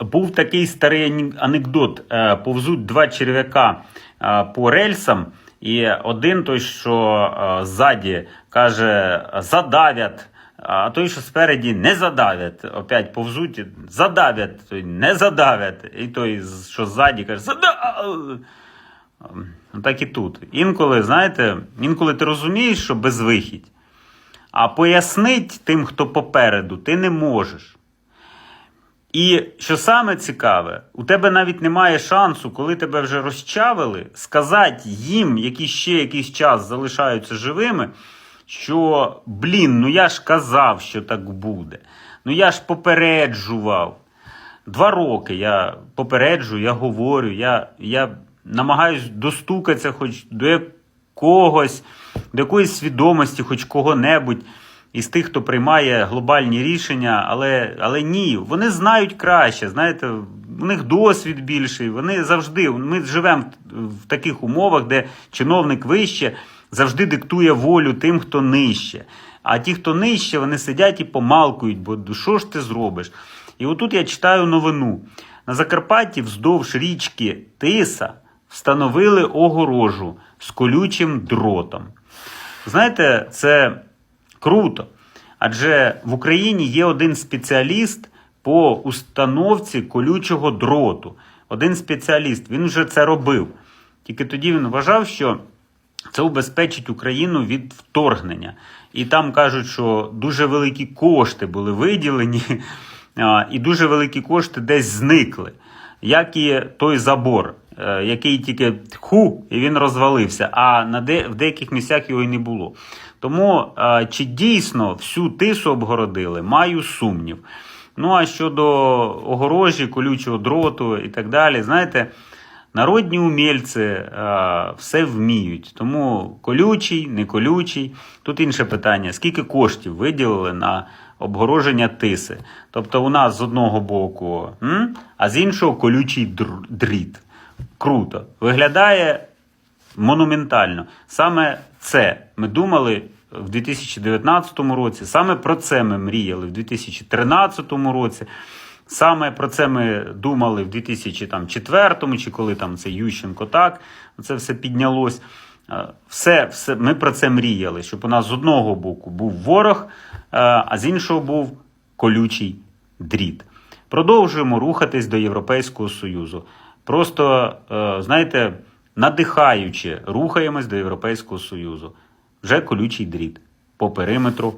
Був такий старий анекдот. Е, Повзуть два черв'яка е, по рельсам, і один той, що е, ззаді каже, задавять. А той, що спереді, не задавять. Опять повзуть, задавять, той не задавять. І той, що ззаді, каже, задавять. Ну, Так і тут. Інколи, знаєте, інколи ти розумієш, що безвихідь, а пояснить тим, хто попереду, ти не можеш. І що саме цікаве, у тебе навіть немає шансу, коли тебе вже розчавили, сказати їм, які ще якийсь час залишаються живими, що блін, ну я ж казав, що так буде. Ну я ж попереджував. Два роки я попереджую, я говорю, я, я намагаюсь достукатися хоч до якогось, до якоїсь свідомості, хоч кого-небудь із тих, хто приймає глобальні рішення, але, але ні, вони знають краще. Знаєте, у них досвід більший. Вони завжди. Ми живемо в, таких умовах, де чиновник вище завжди диктує волю тим, хто нижче. А ті, хто нижче, вони сидять і помалкують, бо «Ну, що ж ти зробиш? І отут я читаю новину. На Закарпатті вздовж річки Тиса встановили огорожу з колючим дротом. Знаєте, це круто. Адже в Україні є один спеціаліст по установці колючого дроту. Один спеціаліст, він вже це робив. Тільки тоді він вважав, що це убезпечить Україну від вторгнення. І там кажуть, що дуже великі кошти були виділені, і дуже великі кошти десь зникли. Як і той забор, е, який тільки ху, і він розвалився, а на де, в деяких місцях його й не було. Тому е, чи дійсно всю тису обгородили, маю сумнів. Ну а щодо огорожі, колючого дроту і так далі, знаєте. Народні умільці е, все вміють. Тому колючий, не колючий. Тут інше питання: скільки коштів виділили на обгороження тиси? Тобто, у нас з одного боку, м? а з іншого колючий дріт. Круто. Виглядає монументально. Саме це ми думали в 2019 році, саме про це ми мріяли в 2013 році. Саме про це ми думали в 2004 чи коли там це Ющенко так, це все піднялось. Е, Все, все, ми про це мріяли, щоб у нас з одного боку був ворог, е, а з іншого був колючий дріт. Продовжуємо рухатись до Європейського Союзу. Просто, е, знаєте, надихаючи, рухаємось до Європейського Союзу. Вже колючий дріт по периметру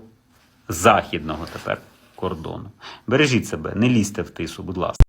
західного тепер кордону. Бережіть себе, не лізьте в тису, будь ласка.